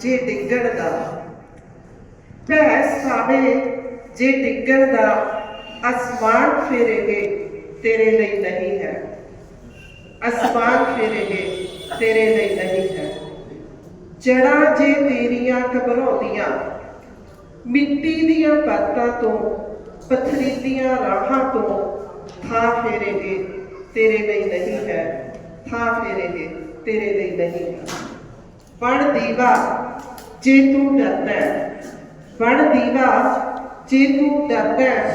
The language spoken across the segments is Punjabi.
ਜੇ ਡਿੱਗਣ ਦਾ ਭੈਸ ਖਾਵੇ ਜੇ ਡਿੱਗਣ ਦਾ ਅਸਮਾਨ ਫਿਰ ਇਹ ਤੇਰੇ ਲਈ ਨਹੀਂ ਹੈ। ਅਸਮਾਨ ਫਿਰ ਇਹ ਤੇਰੇ ਲਈ ਨਹੀਂ ਹੈ। ਜੜਾਂ ਜੇ ਤੇਰੀਆਂ ਘਬਰਾਉਂਦੀਆਂ, ਮਿੱਟੀ ਦੀਆਂ ਪਰਤਾਂ ਤੋਂ ਪਥਰੀਲੀਆਂ ਰਾਹਾਂ ਤੋਂ ਥਾਂ ਫਿਰ ਇਹ ਤੇਰੇ ਲਈ ਨਹੀਂ ਹੈ। ਥਾਂ ਫਿਰ ਇਹ ਤੇਰੇ ਲਈ ਨਹੀਂ ਹੈ। ਬਣ ਦੀਵਾ ਜੇ ਤੂੰ ਡਰਦਾ ਹੈ। ਬਣ ਦੀਵਾ ਜੇ ਤੂੰ ਡਰਦਾ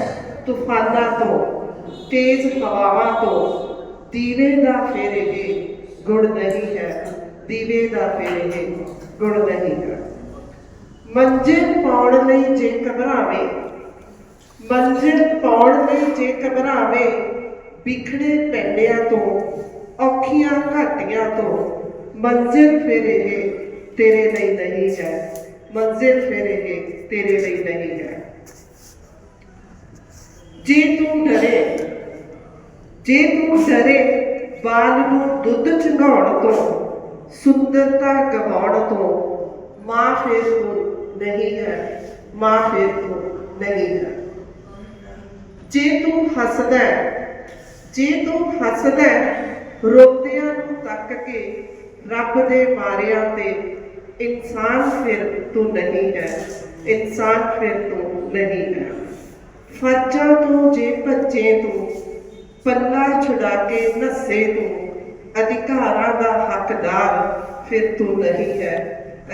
ਤੂਫਾਨਾਂ ਤੋਂ, ਤੇਜ਼ ਹਵਾਵਾਂ ਤੋਂ। ਦੀਵੇ ਦਾ ਫੇਰ ਇਹ ਗੁੜ ਨਹੀਂ ਹੈ। ਦੀਵੇ ਦਾ ਫੇਰ ਇਹ ਗੁੜ ਨਹੀਂ ਹੈ। ਮੰਜ਼ਿਲ ਪਾਉਣ ਲਈ ਜੇ ਘਬਰਾਵੇ, ਮੰਜ਼ਿਲ ਪਾਉਣ ਲਈ ਜੇ ਘਬਰਾਵੇ, ਵਿਖੜੇ ਪੈਂਡਿਆਂ ਤੋਂ, ਔਖੀਆਂ ਘਾਟੀਆਂ ਤੋਂ। ਮੰਜ਼ਿਲ ਫਿਰ ਇਹ ਤੇਰੇ ਲਈ ਨਹੀਂ ਹੈ। ਮੰਜ਼ਿਲ ਫਿਰ ਇਹ ਤੇਰੇ ਲਈ ਨਹੀਂ ਹੈ। ਜੇ ਤੂੰ ਡਰੇ ਜੇ ਤੂੰ ਡਰੇ ਬਾਲ ਨੂੰ ਦੁੱਧ ਚੰਗਾਉਣ ਤੋਂ ਸੁੰਦਰਤਾ ਗਵਾਉਣ ਤੋਂ ਮਾਂ ਫਿਰ ਤੂੰ ਨਹੀਂ ਹੈ ਮਾਂ ਫਿਰ ਤੂੰ ਨਹੀਂ ਹੈ। ਜੇ ਤੂੰ ਹੱਸਦਾ ਜੇ ਤੂੰ ਹੱਸਦਾ ਹੈ, ਰੋਂਦਿਆਂ ਨੂੰ ਤੱਕ ਕੇ ਰੱਬ ਦੇ ਮਾਰਿਆਂ ਤੇ ਇਨਸਾਨ ਫਿਰ ਤੂੰ ਨਹੀਂ ਹੈ, ਇਨਸਾਨ ਫਿਰ ਤੂੰ ਨਹੀਂ ਹੈ। ਫਰਜ਼ਾਂ ਤੋਂ ਜੇ ਭੱਜੇ ਤੂੰ, ਪੱਲਾ ਛੁਡਾ ਕੇ ਨੱਸੇ ਤੂੰ, ਅਧਿਕਾਰਾਂ ਦਾ ਹੱਕਦਾਰ ਫਿਰ ਤੂੰ ਨਹੀਂ ਹੈ,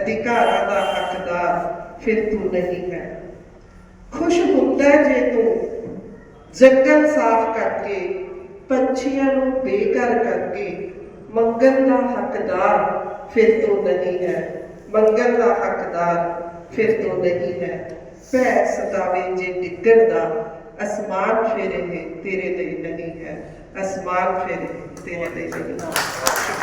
ਅਧਿਕਾਰਾਂ ਦਾ ਹੱਕਦਾਰ ਫਿਰ ਤੂੰ ਨਹੀਂ ਹੈ। ਖੁਸ਼ ਹੁੰਦਾ ਜੇ ਤੂੰ ਜੰਗਲ ਸਾਫ਼ ਕਰਕੇ, ਪੰਛੀਆਂ ਨੂੰ ਬੇਘਰ ਕਰਕੇ ਮੰਗਣ ਦਾ ਹੱਕਦਾਰ ਫਿਰ ਤੋਂ ਨਹੀਂ ਹੈ। ਮੰਗਣ ਦਾ ਹੱਕਦਾਰ ਫਿਰ ਤੋਂ ਨਹੀਂ ਹੈ। ਭੈ ਸਤਾਵੇ ਜੇ ਡਿੱਗਣ ਦਾ, ਅਸਮਾਨ ਫਿਰ ਇਹ ਤੇਰੇ ਲਈ ਨਹੀਂ ਹੈ। ਅਸਮਾਨ ਫਿਰ ਤੇਰੇ ਲਈ ਨਹੀਂ। ਹੈ